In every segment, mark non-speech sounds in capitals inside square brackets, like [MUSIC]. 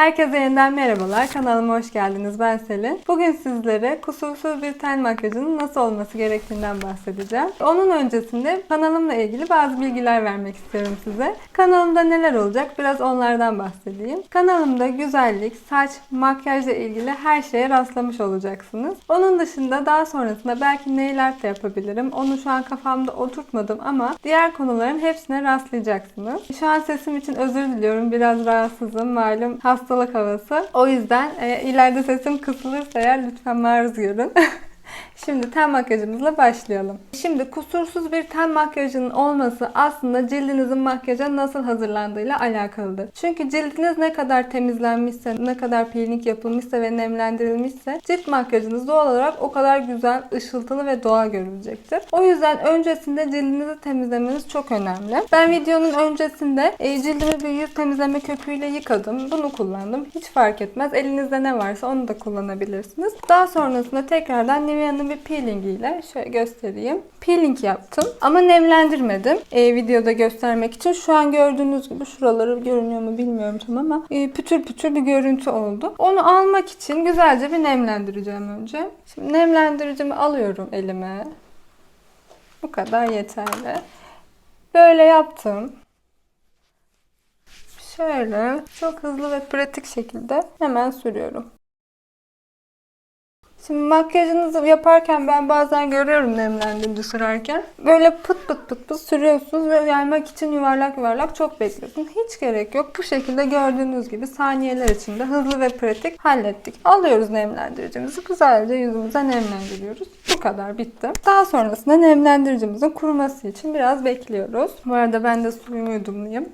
Herkese yeniden merhabalar. Kanalıma hoş geldiniz. Ben Selin. Bugün sizlere kusursuz bir ten makyajının nasıl olması gerektiğinden bahsedeceğim. Onun öncesinde kanalımla ilgili bazı bilgiler vermek istiyorum size. Kanalımda neler olacak biraz onlardan bahsedeyim. Kanalımda güzellik, saç, makyajla ilgili her şeye rastlamış olacaksınız. Onun dışında daha sonrasında belki nail art da yapabilirim. Onu şu an kafamda oturtmadım ama diğer konuların hepsine rastlayacaksınız. Şu an sesim için özür diliyorum. Biraz rahatsızım. Malum hastalık havası. O yüzden e, ileride sesim kısılırsa eğer lütfen maruz görün. [LAUGHS] Şimdi ten makyajımızla başlayalım. Şimdi kusursuz bir ten makyajının olması aslında cildinizin makyaja nasıl hazırlandığıyla alakalıdır. Çünkü cildiniz ne kadar temizlenmişse, ne kadar peeling yapılmışsa ve nemlendirilmişse cilt makyajınız doğal olarak o kadar güzel, ışıltılı ve doğal görünecektir. O yüzden öncesinde cildinizi temizlemeniz çok önemli. Ben videonun öncesinde e, cildimi bir yüz temizleme köpüğüyle yıkadım. Bunu kullandım. Hiç fark etmez. Elinizde ne varsa onu da kullanabilirsiniz. Daha sonrasında tekrardan Nivea'nın bir peelingiyle şöyle göstereyim. Peeling yaptım ama nemlendirmedim. E, videoda göstermek için. Şu an gördüğünüz gibi şuraları görünüyor mu bilmiyorum tam ama e, pütür pütür bir görüntü oldu. Onu almak için güzelce bir nemlendireceğim önce. Şimdi nemlendiricimi alıyorum elime. Bu kadar yeterli. Böyle yaptım. Şöyle çok hızlı ve pratik şekilde hemen sürüyorum. Şimdi makyajınızı yaparken ben bazen görüyorum nemlendirici sürerken. Böyle pıt pıt pıt pıt sürüyorsunuz ve yaymak için yuvarlak yuvarlak çok bekliyorsunuz. Hiç gerek yok. Bu şekilde gördüğünüz gibi saniyeler içinde hızlı ve pratik hallettik. Alıyoruz nemlendiricimizi güzelce yüzümüze nemlendiriyoruz. Bu kadar bitti. Daha sonrasında nemlendiricimizin kuruması için biraz bekliyoruz. Bu arada ben de suyumu yudumlayayım.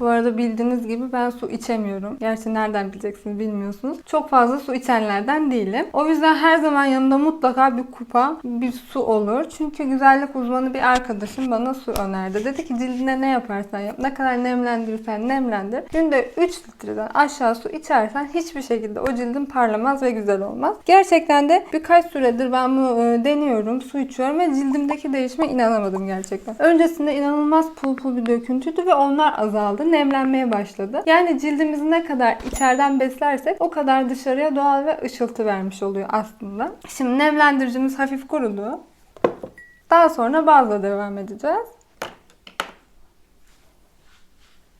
Bu arada bildiğiniz gibi ben su içemiyorum. Gerçi nereden bileceksiniz bilmiyorsunuz. Çok fazla su içenlerden değilim. O yüzden her zaman yanımda mutlaka bir kupa, bir su olur. Çünkü güzellik uzmanı bir arkadaşım bana su önerdi. Dedi ki cildine ne yaparsan yap, ne kadar nemlendirirsen nemlendir. Günde 3 litreden aşağı su içersen hiçbir şekilde o cildin parlamaz ve güzel olmaz. Gerçekten de birkaç süredir ben bunu e, deniyorum, su içiyorum ve cildimdeki değişime inanamadım gerçekten. Öncesinde inanılmaz pul pul bir döküntüydü ve onlar azaldı nemlenmeye başladı. Yani cildimizi ne kadar içeriden beslersek o kadar dışarıya doğal ve ışıltı vermiş oluyor aslında. Şimdi nemlendiricimiz hafif kurudu. Daha sonra bazla devam edeceğiz.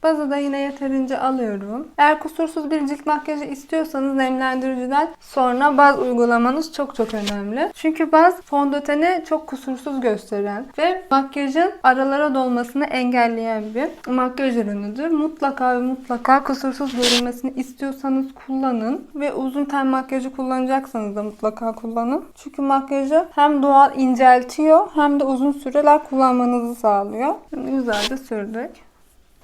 Bazı da yine yeterince alıyorum. Eğer kusursuz bir cilt makyajı istiyorsanız nemlendiriciden sonra baz uygulamanız çok çok önemli. Çünkü baz fondöteni çok kusursuz gösteren ve makyajın aralara dolmasını engelleyen bir makyaj ürünüdür. Mutlaka ve mutlaka kusursuz görünmesini istiyorsanız kullanın ve uzun ten makyajı kullanacaksanız da mutlaka kullanın. Çünkü makyajı hem doğal inceltiyor hem de uzun süreler kullanmanızı sağlıyor. Şimdi güzelce sürdük.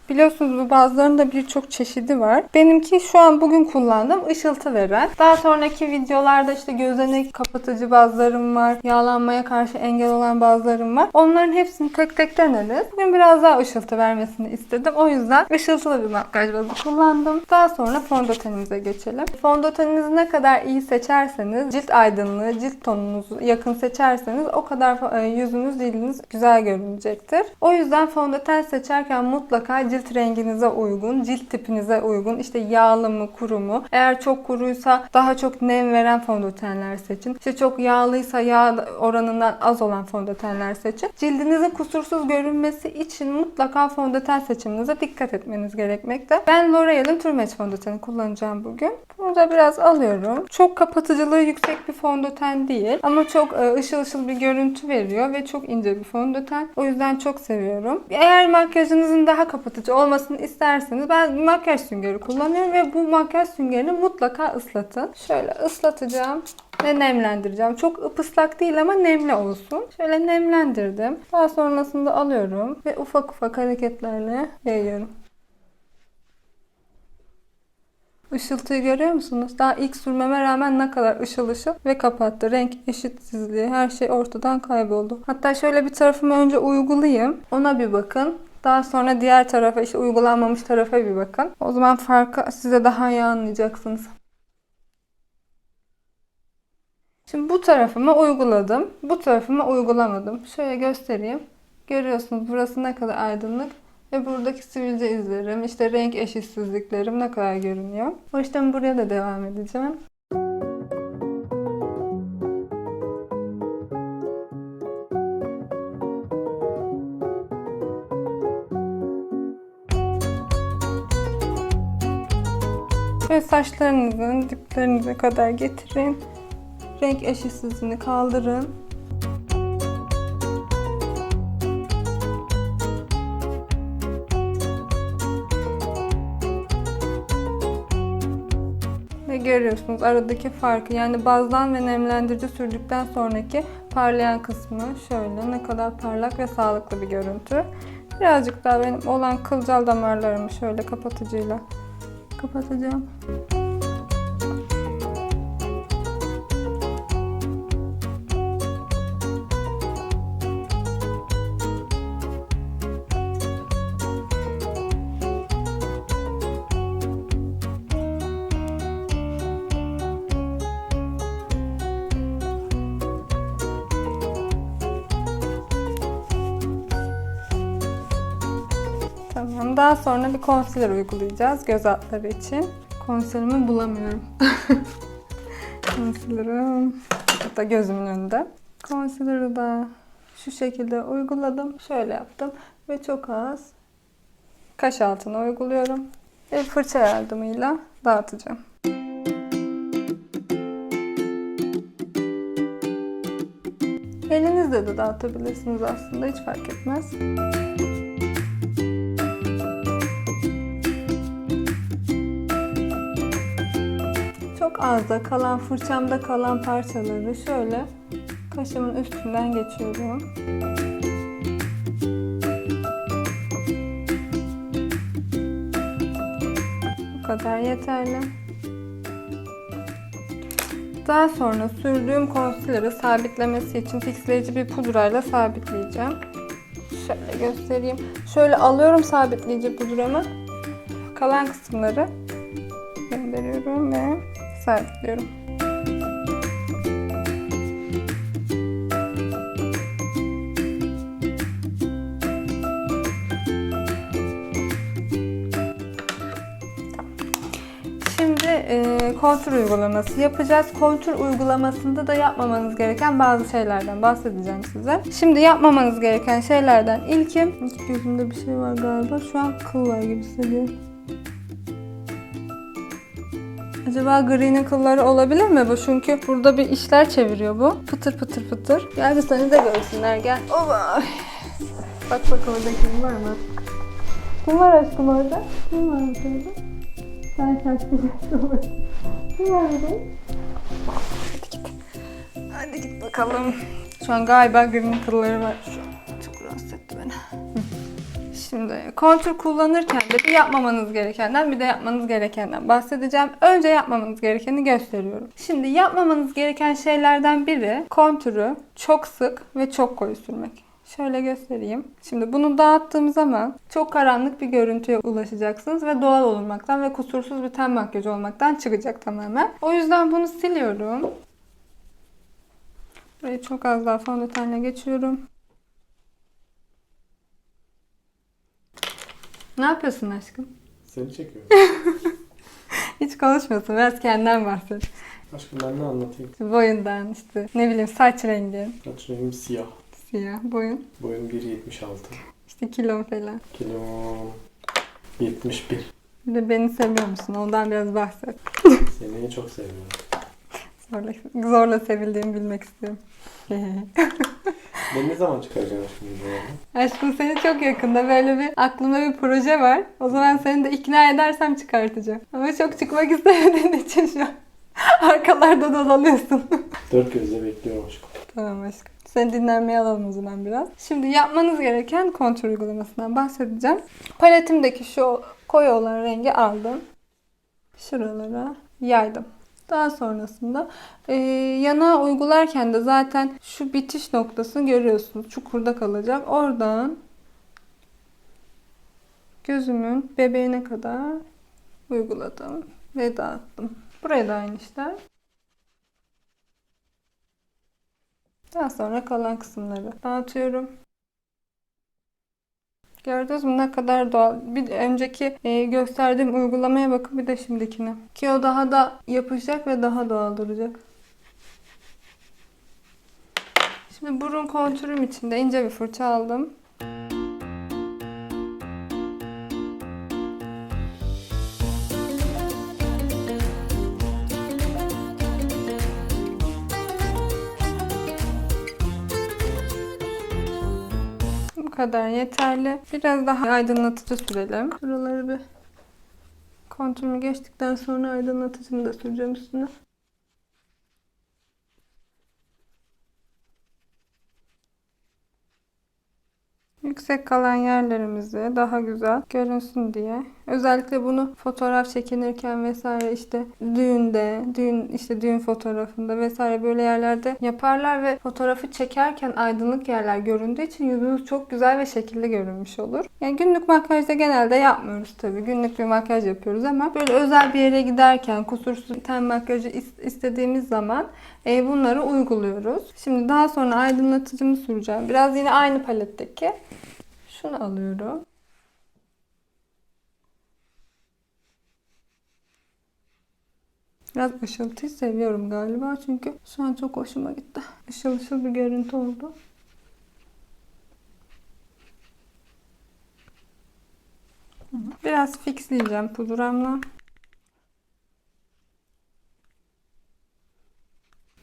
Biliyorsunuz bu bazılarının da birçok çeşidi var. Benimki şu an bugün kullandığım ışıltı veren. Daha sonraki videolarda işte gözenek kapatıcı bazılarım var. Yağlanmaya karşı engel olan bazılarım var. Onların hepsini tek tek deneriz. Bugün biraz daha ışıltı vermesini istedim. O yüzden ışıltılı bir makyaj bazı kullandım. Daha sonra fondötenimize geçelim. Fondöteninizi ne kadar iyi seçerseniz, cilt aydınlığı, cilt tonunuzu yakın seçerseniz o kadar e, yüzünüz, cildiniz güzel görünecektir. O yüzden fondöten seçerken mutlaka cilt renginize uygun, cilt tipinize uygun, işte yağlı mı, kuru mu? Eğer çok kuruysa daha çok nem veren fondötenler seçin. İşte çok yağlıysa yağ oranından az olan fondötenler seçin. Cildinizin kusursuz görünmesi için mutlaka fondöten seçiminize dikkat etmeniz gerekmekte. Ben L'Oreal'in True fondöteni kullanacağım bugün. Bunu da biraz alıyorum. Çok kapatıcılığı yüksek bir fondöten değil ama çok e, ışıl ışıl bir görüntü veriyor ve çok ince bir fondöten. O yüzden çok seviyorum. Eğer makyajınızın daha kapatıcı olmasını isterseniz ben makyaj süngeri kullanıyorum ve bu makyaj süngerini mutlaka ıslatın. Şöyle ıslatacağım ve nemlendireceğim. Çok ıslak değil ama nemli olsun. Şöyle nemlendirdim. Daha sonrasında alıyorum ve ufak ufak hareketlerle yayıyorum. Işıltıyı görüyor musunuz? Daha ilk sürmeme rağmen ne kadar ışıl ışıl ve kapattı. Renk eşitsizliği her şey ortadan kayboldu. Hatta şöyle bir tarafımı önce uygulayayım. Ona bir bakın. Daha sonra diğer tarafa işte uygulanmamış tarafa bir bakın. O zaman farkı size daha iyi anlayacaksınız. Şimdi bu tarafıma uyguladım. Bu tarafıma uygulamadım. Şöyle göstereyim. Görüyorsunuz burası ne kadar aydınlık ve buradaki sivilce izlerim, işte renk eşitsizliklerim ne kadar görünüyor. O yüzden buraya da devam edeceğim. Saçlarınızın diplerinize kadar getirin. Renk eşitsizliğini kaldırın. Ve görüyorsunuz aradaki farkı yani bazdan ve nemlendirici sürdükten sonraki parlayan kısmı şöyle ne kadar parlak ve sağlıklı bir görüntü. Birazcık daha benim olan kılcal damarlarımı şöyle kapatıcıyla kapatacağım. Daha sonra bir concealer uygulayacağız göz altları için. Concealer'ımı bulamıyorum. [LAUGHS] Concealer'ım hatta gözümün önünde. Concealer'ı da şu şekilde uyguladım. Şöyle yaptım ve çok az kaş altına uyguluyorum. Ve fırça yardımıyla dağıtacağım. Elinizle de dağıtabilirsiniz aslında hiç fark etmez. Çok az da kalan fırçamda kalan parçaları şöyle kaşımın üstünden geçiyorum. Bu kadar yeterli. Daha sonra sürdüğüm concealer'ı sabitlemesi için fixleyici bir pudrayla sabitleyeceğim. Şöyle göstereyim. Şöyle alıyorum sabitleyici pudramı. Kalan kısımları gönderiyorum ve sabitliyorum. Şimdi e, kontür uygulaması yapacağız. Kontür uygulamasında da yapmamanız gereken bazı şeylerden bahsedeceğim size. Şimdi yapmamanız gereken şeylerden ilki gözümde bir şey var galiba. Şu an kıl var gibi hissediyorum. Acaba Green'in kılları olabilir mi bu? Çünkü burada bir işler çeviriyor bu. Pıtır pıtır pıtır. Gel bir seni de görsünler gel. Oba. Bak bak orada kim var mı? Kim var aşkım orada? Kim var orada? Sen şaşkın Kim var orada? Hadi git. Hadi git bakalım. Şu an galiba Green'in kılları var. Kontür kullanırken de bir yapmamanız gerekenden bir de yapmanız gerekenden bahsedeceğim. Önce yapmamanız gerekeni gösteriyorum. Şimdi yapmamanız gereken şeylerden biri kontürü çok sık ve çok koyu sürmek. Şöyle göstereyim. Şimdi bunu dağıttığım zaman çok karanlık bir görüntüye ulaşacaksınız ve doğal olmaktan ve kusursuz bir ten makyajı olmaktan çıkacak tamamen. O yüzden bunu siliyorum. Burayı çok az daha fondötenle geçiyorum. Ne yapıyorsun aşkım? Seni çekiyorum. [LAUGHS] Hiç konuşmuyorsun. Biraz kendinden bahset. Aşkım ben ne anlatayım? Boyundan işte ne bileyim saç rengin. Saç rengim siyah. Siyah boyun. Boyum 1.76. işte kilon falan. Kilom 71. Bir de beni seviyor musun? Ondan biraz bahset. [LAUGHS] Seni çok seviyorum. Zorla, zorla sevildiğimi bilmek istiyorum. [LAUGHS] Beni ne zaman çıkaracaksın aşkım videolarını? Aşkım seni çok yakında böyle bir aklımda bir proje var. O zaman seni de ikna edersem çıkartacağım. Ama çok çıkmak [LAUGHS] istemediğin için şu an arkalarda dolanıyorsun. [LAUGHS] Dört gözle bekliyorum aşkım. Tamam aşkım. Seni dinlenmeye alalım o zaman biraz. Şimdi yapmanız gereken kontür uygulamasından bahsedeceğim. Paletimdeki şu koyu olan rengi aldım. Şuralara yaydım. Daha sonrasında e, yana uygularken de zaten şu bitiş noktasını görüyorsunuz. Çukurda kalacak. Oradan gözümün bebeğine kadar uyguladım ve dağıttım. Buraya da aynı işlem. Daha sonra kalan kısımları dağıtıyorum. Gördünüz mü ne kadar doğal. Bir önceki e, gösterdiğim uygulamaya bakın bir de şimdikine. Ki o daha da yapışacak ve daha doğal duracak. Şimdi burun kontürüm için de ince bir fırça aldım. Kadar yeterli. Biraz daha aydınlatıcı sürelim. Buraları bir kontürümü geçtikten sonra aydınlatıcımı da süreceğim üstüne. Yüksek kalan yerlerimizi daha güzel görünsün diye. Özellikle bunu fotoğraf çekinirken vesaire işte düğünde, düğün işte düğün fotoğrafında vesaire böyle yerlerde yaparlar ve fotoğrafı çekerken aydınlık yerler göründüğü için yüzünüz çok güzel ve şekilli görünmüş olur. Yani günlük makyajda genelde yapmıyoruz tabii. Günlük bir makyaj yapıyoruz ama böyle özel bir yere giderken kusursuz ten makyajı is- istediğimiz zaman e, bunları uyguluyoruz. Şimdi daha sonra aydınlatıcımı süreceğim. Biraz yine aynı paletteki. Şunu alıyorum. Biraz ışıltıyı seviyorum galiba çünkü şu an çok hoşuma gitti. Işıl ışıl bir görüntü oldu. Biraz fixleyeceğim pudramla.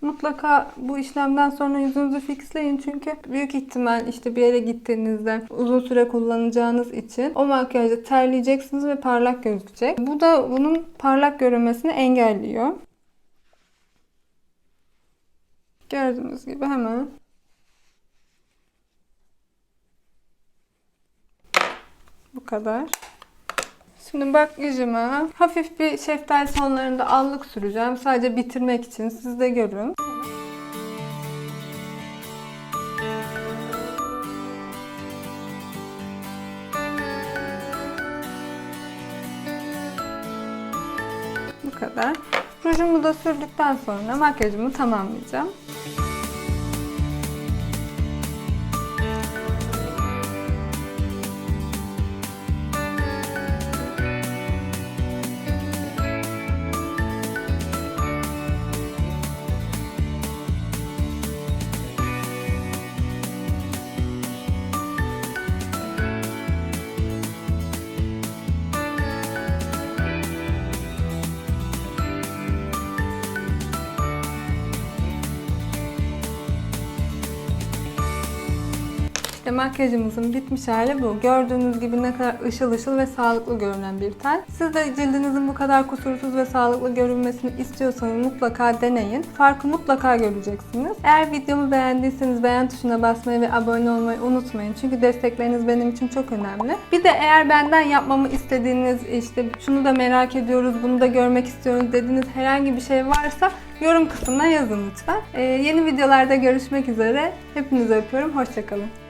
Mutlaka bu işlemden sonra yüzünüzü fixleyin çünkü büyük ihtimal işte bir yere gittiğinizde uzun süre kullanacağınız için o makyajda terleyeceksiniz ve parlak gözükecek. Bu da bunun parlak görünmesini engelliyor. Gördüğünüz gibi hemen bu kadar. Şimdi makyajıma hafif bir şeftali sonlarında allık süreceğim. Sadece bitirmek için siz de görün. Bu kadar. Rujumu da sürdükten sonra makyajımı tamamlayacağım. İşte makyajımızın bitmiş hali bu. Gördüğünüz gibi ne kadar ışıl ışıl ve sağlıklı görünen bir ten. Siz de cildinizin bu kadar kusursuz ve sağlıklı görünmesini istiyorsanız mutlaka deneyin. Farkı mutlaka göreceksiniz. Eğer videomu beğendiyseniz beğen tuşuna basmayı ve abone olmayı unutmayın. Çünkü destekleriniz benim için çok önemli. Bir de eğer benden yapmamı istediğiniz işte şunu da merak ediyoruz, bunu da görmek istiyoruz dediğiniz herhangi bir şey varsa yorum kısmına yazın lütfen. Ee, yeni videolarda görüşmek üzere. Hepinizi öpüyorum. Hoşçakalın.